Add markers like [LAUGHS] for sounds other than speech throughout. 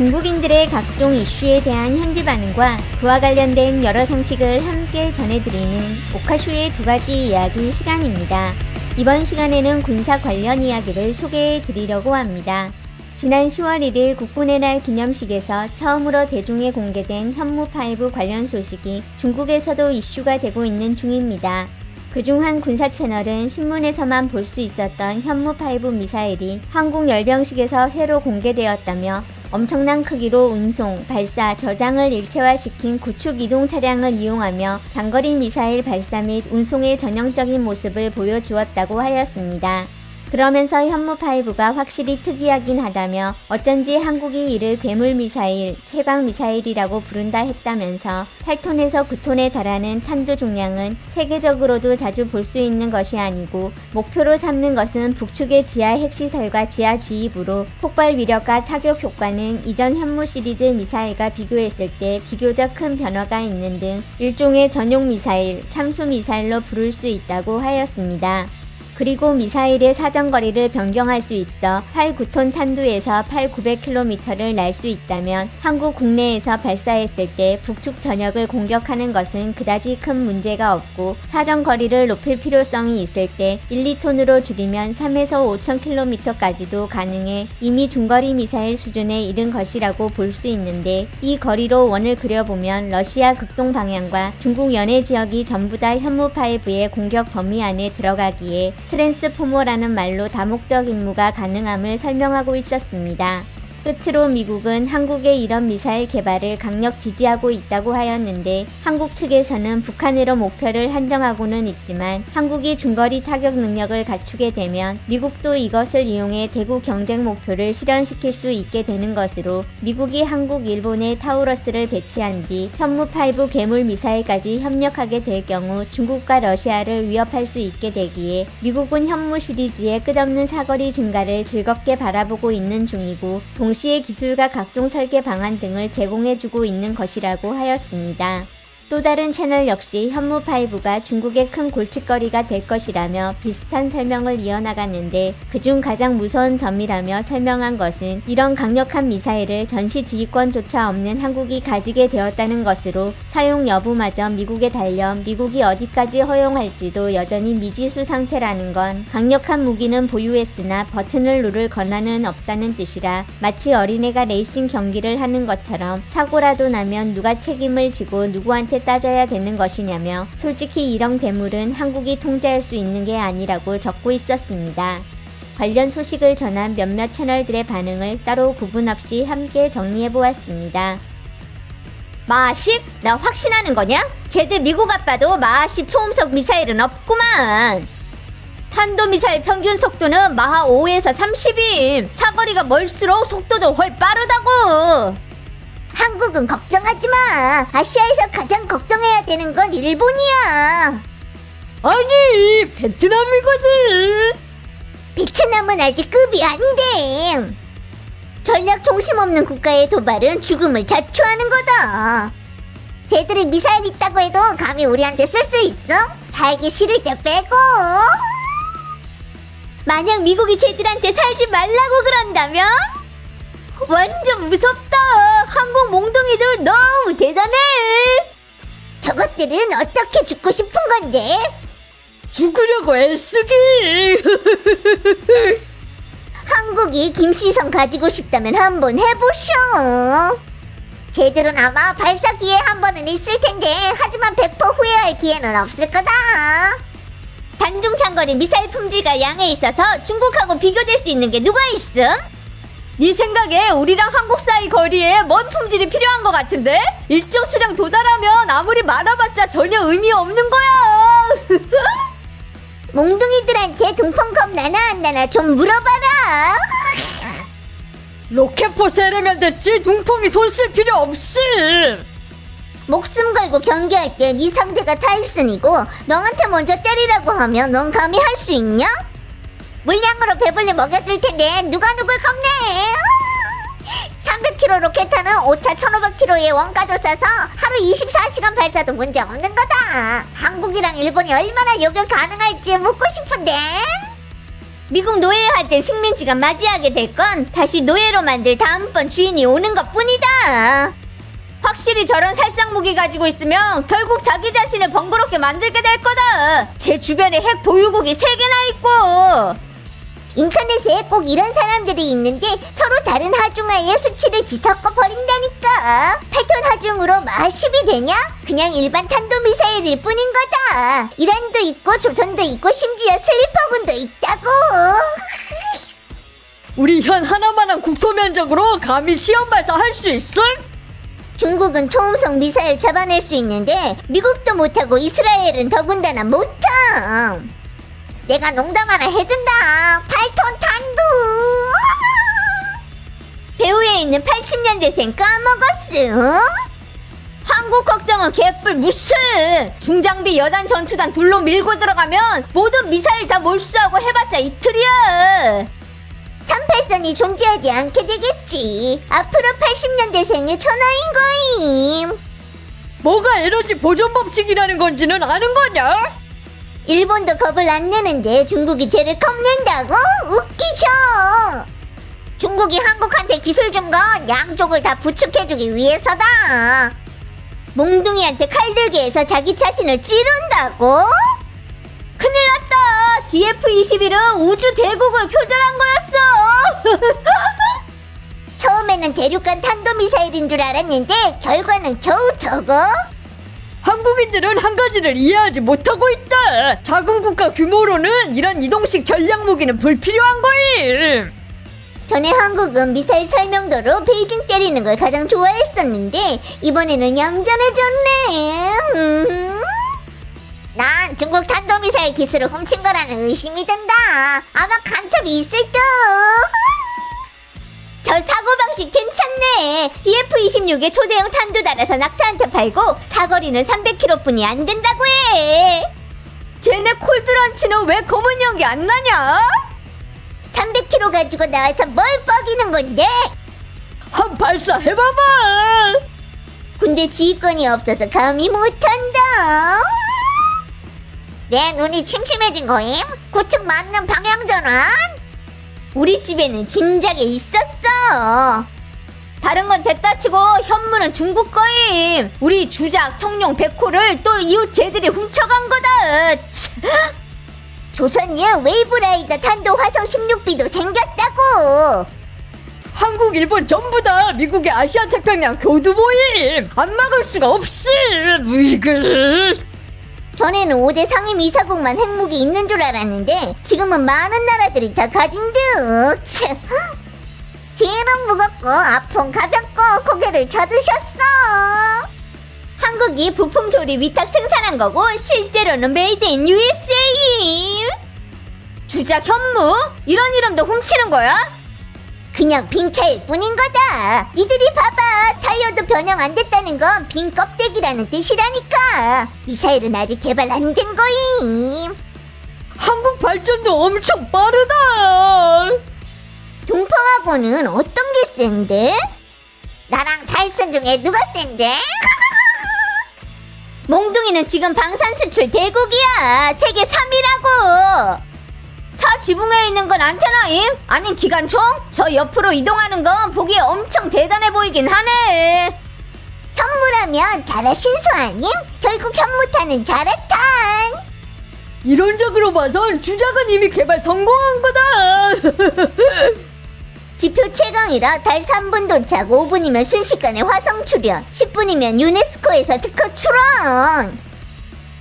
중국인들의 각종 이슈에 대한 현지 반응과 그와 관련된 여러 상식을 함께 전해드리는 오카쇼의 두 가지 이야기 시간입니다. 이번 시간에는 군사 관련 이야기를 소개해 드리려고 합니다. 지난 10월 1일 국군의 날 기념식에서 처음으로 대중에 공개된 현무5 관련 소식이 중국에서도 이슈가 되고 있는 중입니다. 그중 한 군사 채널은 신문에서만 볼 수 있었던 현무5 미사일이 한국 열병식에서 새로 공개되었다며 엄청난 크기로 운송, 발사, 저장을 일체화시킨 구축 이동 차량을 이용하며 장거리 미사일 발사 및 운송의 전형적인 모습을 보여주었다고 하였습니다. 그러면서 현무5가 확실히 특이하긴 하다며 어쩐지 한국이 이를 괴물 미사일, 최강 미사일이라고 부른다 했다면서 8톤에서 9톤에 달하는 탄두 중량은 세계적으로도 자주 볼 수 있는 것이 아니고 목표로 삼는 것은 북측의 지하 핵시설과 지하 지휘부로 폭발 위력과 타격 효과는 이전 현무 시리즈 미사일과 비교했을 때 비교적 큰 변화가 있는 등 일종의 전용 미사일, 참수 미사일로 부를 수 있다고 하였습니다. 그리고 미사일의 사정거리를 변경할 수 있어 8, 9톤 탄두에서 8, 900km를 날 수 있다면 한국 국내에서 발사했을 때 북측 전역을 공격하는 것은 그다지 큰 문제가 없고 사정거리를 높일 필요성이 있을 때 1, 2톤으로 줄이면 3에서 5,000km까지도 가능해 이미 중거리 미사일 수준에 이른 것이라고 볼 수 있는데 이 거리로 원을 그려보면 러시아 극동 방향과 중국 연해 지역이 전부 다 현무5의 공격 범위 안에 들어가기에 트랜스포머라는 말로 다목적 임무가 가능함을 설명하고 있었습니다. 끝으로 미국은 한국의 이런 미사일 개발을 강력 지지하고 있다고 하였는데 한국 측에서는 북한으로 목표를 한정하고는 있지만 한국이 중거리 타격 능력을 갖추게 되면 미국도 이것을 이용해 대구 경쟁 목표를 실현시킬 수 있게 되는 것으로 미국이 한국, 일본에 타우러스를 배치한 뒤 현무5 괴물 미사일까지 협력하게 될 경우 중국과 러시아를 위협할 수 있게 되기에 미국은 현무 시리즈의 끝없는 사거리 증가를 즐겁게 바라보고 있는 중이고 동 시에 기술과 각종 설계 방안 등을 제공해주고 있는 것이라고 하였습니다. 또 다른 채널 역시 현무5가 중국의 큰 골칫거리가 될 것이라며 비슷한 설명을 이어나갔는데 그중 가장 무서운 점이라며 설명한 것은 이런 강력한 미사일을 전시 지휘권조차 없는 한국이 가지게 되었다는 것으로 사용 여부마저 미국에 달려 미국이 어디까지 허용할지도 여전히 미지수 상태라는 건 강력한 무기는 보유했으나 버튼을 누를 권한은 없다는 뜻이라 마치 어린애가 레이싱 경기를 하는 것처럼 사고라도 나면 누가 책임을 지고 누구한테 따져야 되는 것이냐며 솔직히 이런 괴물은 한국이 통제할 수 있는 게 아니라고 적고 있었습니다. 관련 소식을 전한 몇몇 채널들의 반응을 따로 구분 없이 함께 정리해 보았습니다. 마십? 나 확신하는 거냐? 쟤들 미국 아빠도 마십 초음속 미사일은 없구만. 탄도미사일 평균 속도는 마하 5에서 30임. 사거리가 멀수록 속도도 훨 빠르다고. 한국은 걱정하지 마. 아시아에서 가장 걱정해야 되는 건 일본이야. 아니 베트남이거든 베트남은 아직 급이 안 돼. 전략 중심 없는 국가의 도발은 죽음을 자초하는 거다. 쟤들이 미사일 있다고 해도 감히 우리한테 쓸 수 있어? 살기 싫을 때 빼고. 만약 미국이 쟤들한테 살지 말라고 그런다면? 완전 무섭다. 한국 몽둥이들 너무 대단해. 저것들은 어떻게 죽고 싶은 건데? 죽으려고 애쓰기 [LAUGHS] 한국이 김시성 가지고 싶다면 한번 해보쇼. 쟤들은 아마 발사 기회 한 번은 있을 텐데 하지만 100% 후회할 기회는 없을 거다. 단중 장거리 미사일 품질과 양에 있어서 중국하고 비교될 수 있는 게 누가 있음? 네 생각에 우리랑 한국 사이 거리에 뭔 품질이 필요한 것 같은데? 일정 수량 도달하면 아무리 많아봤자 전혀 의미 없는 거야 [LAUGHS] 몽둥이들한테 동펑 겁나나 안 나나 좀 물어봐라. 로켓포 세려면 됐지 둥펑이 손쓸 필요 없음 목숨 걸고 경기할 때 네 상대가 타이슨이고 너한테 먼저 때리라고 하면 넌 감히 할 수 있냐? 물량으로 배불리 먹여줄 텐데 누가 누굴 겁내? 300km 로켓 하는 5차 1500km의 원가도 싸서 하루 24시간 발사도 문제 없는 거다. 한국이랑 일본이 얼마나 요격 가능할지 묻고 싶은데. 미국 노예할 때 식민지가 맞이하게 될 건 다시 노예로 만들 다음번 주인이 오는 것 뿐이다. 확실히 저런 살상 무기 가지고 있으면 결국 자기 자신을 번거롭게 만들게 될 거다. 제 주변에 핵 보유국이 세개나 있고. 인터넷에 꼭 이런 사람들이 있는데 서로 다른 하중하의 수치를 뒤섞어 버린다니까. 패턴 하중으로 마십이 되냐? 그냥 일반 탄도미사일일 뿐인 거다. 이란도 있고 조선도 있고 심지어 슬리퍼군도 있다고. 우리 현 하나만한 국토 면적으로 감히 시험 발사할 수 있을? 중국은 초음속 미사일 잡아낼 수 있는데 미국도 못하고 이스라엘은 더군다나 못함. 내가 농담 하나 해준다. 8톤 탄두. 배후에 있는 80년대생 까먹었음. 한국 걱정은 개뿔 무슨 중장비 여단 전투단 둘로 밀고 들어가면 모든 미사일 다 몰수하고 해봤자 이틀이야 38선이 존재하지 않게 되겠지. 앞으로 80년대생의 천하인 거임. 뭐가 에너지 보존 법칙이라는 건지는 아는 거냐? 일본도 겁을 안 내는데 중국이 쟤를 겁낸다고? 웃기셔. 중국이 한국한테 기술 준 건 양쪽을 다 부축해주기 위해서다. 몽둥이한테 칼 들게 해서 자기 자신을 찌른다고? 큰일 났다 DF-21은 우주 대국을 표절한 거였어 [LAUGHS] 처음에는 대륙간 탄도미사일인 줄 알았는데 결과는 겨우 저거? 한국인들은 한 가지를 이해하지 못하고 있다. 작은 국가 규모로는 이런 이동식 전략 무기는 불필요한 거임. 전에 한국은 미사일 설명도로 베이징 때리는 걸 가장 좋아했었는데 이번에는 얌전해졌네. 음. 난 중국 탄도미사일 기술을 훔친 거라는 의심이 든다. 아마 간첩이 있을 듯. 저 사고방식 괜찮네 DF-26에 초대형 탄도 달아서 낙타한테 팔고 사거리는 300km 뿐이 안 된다고 해 쟤네 콜드런치는 왜 검은 연기 안 나냐? 300kg 가지고 나와서 뭘 뻐기는 건데? 한 발사 해봐봐. 군대 지휘권이 없어서 감히 못한다. 내 눈이 침침해진 거임? 구축 맞는 방향 전환? 우리 집에는 진작에 있었어. 다른 건 됐다 치고 현무는 중국 거임. 우리 주작 청룡 백호를 또 이웃 쟤들이 훔쳐간 거다. 치. 조선유 웨이브라이더 탄도 화성 16B도 생겼다고. 한국, 일본 전부 다 미국의 아시아 태평양 교두 모임. 안 막을 수가 없지. 으이그. 전에는 5대 상임 이사국만 핵무기 있는 줄 알았는데 지금은 많은 나라들이 다 가진 듯. 참. 뒤는 무겁고 앞은 가볍고 고개를 쳐드셨어. 한국이 부품 조립 위탁 생산한 거고 실제로는 메이드 인 USA. 주작 현무? 이런 이름도 훔치는 거야? 그냥 빈 차일 뿐인 거다. 니들이 봐봐. 타이어도 변형 안 됐다는 건 빈 껍데기라는 뜻이라니까. 미사일은 아직 개발 안 된 거임. 한국 발전도 엄청 빠르다. 동펑하고는 어떤 게 센데? 나랑 타이슨 중에 누가 센데? [LAUGHS] 몽둥이는 지금 방산 수출 대국이야. 세계 3위라고. 차 지붕에 있는 건 안테나임? 아닌 기관총? 저 옆으로 이동하는 건 보기에 엄청 대단해 보이긴 하네. 현무라면 자라 신수 아님? 결국 현무탄은 자라탄. 이론적으로 봐선 주작은 이미 개발 성공한 거다. [LAUGHS] 지표 최강이라 달 3분 도착, 5분이면 순식간에 화성 출현, 10분이면 유네스코에서 특허 출원.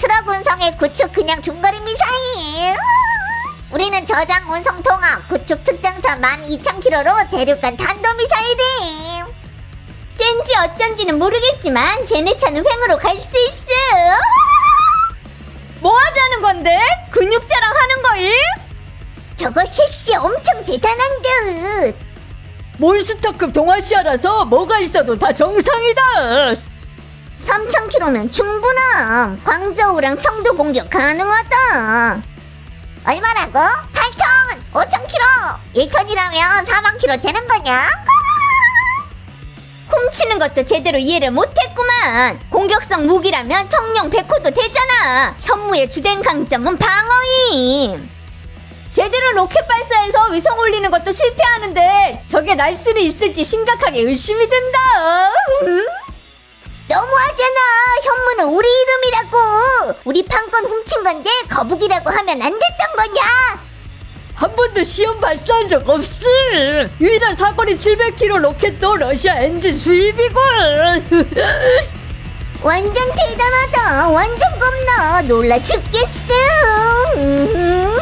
트럭 운송의 구축 그냥 중거리 미사일. 우리는 저장 운송 통합 구축 특장차 12,000km로 대륙간 탄도 미사일임. 센지 어쩐지는 모르겠지만 쟤네 차는 횡으로 갈 수 있어. 뭐 하자는 건데? 근육 자랑하는 거임? 저거 셋이 엄청 대단한 듯. 몬스터급 동아시아라서 뭐가 있어도 다 정상이다. 3,000km면 충분함. 광저우랑 청도 공격 가능하다. 얼마라고? 8톤! 5,000km! 1톤이라면 4만 km 되는 거냐? 훔치는 것도 제대로 이해를 못했구만. 공격성 무기라면 청룡 백호도 되잖아. 현무의 주된 강점은 방어임. 제대로 로켓 발사해서 위성 올리는 것도 실패하는데 저게 날 수는 있을지 심각하게 의심이 든다. 응? 너무하잖아. 현무는 우리 이름이라고. 우리 판권 훔친 건데 거북이라고 하면 안 됐던 거냐? 한 번도 시험 발사한 적 없음. 유일한 사거리 700km 로켓도 러시아 엔진 수입이고. [LAUGHS] 완전 대단하다. 완전 겁나. 놀라 죽겠어. 음.